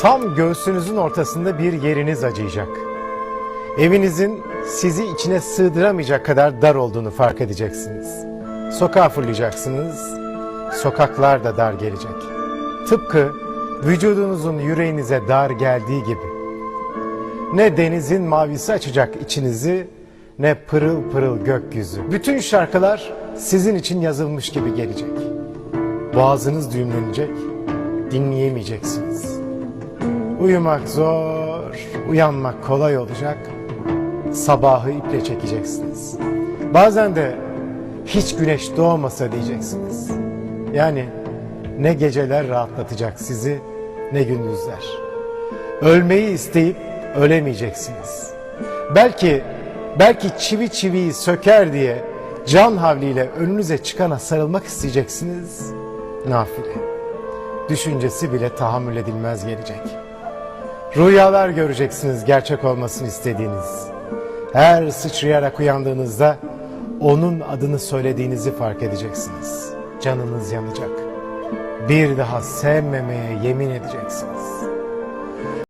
Tam göğsünüzün ortasında bir yeriniz acıyacak. Evinizin sizi içine sığdıramayacak kadar dar olduğunu fark edeceksiniz. Sokağa fırlayacaksınız. Sokaklar da dar gelecek. Tıpkı vücudunuzun yüreğinize dar geldiği gibi. Ne denizin mavisi açacak içinizi ne pırıl pırıl gökyüzü. Bütün şarkılar sizin için yazılmış gibi gelecek. Boğazınız düğümlenecek, dinleyemeyeceksiniz. Uyumak zor, uyanmak kolay olacak. Sabahı iple çekeceksiniz. Bazen de hiç güneş doğmasa diyeceksiniz. Yani ne geceler rahatlatacak sizi ne gündüzler. Ölmeyi isteyip ölemeyeceksiniz. Belki belki çivi çiviyi söker diye can havliyle önünüze çıkana sarılmak isteyeceksiniz. Nafile. Düşüncesi bile tahammül edilmez gelecek. Rüyalar göreceksiniz gerçek olmasını istediğiniz. Her sıçrayarak uyandığınızda onun adını söylediğinizi fark edeceksiniz. Canınız yanacak. Bir daha sevmemeye yemin edeceksiniz.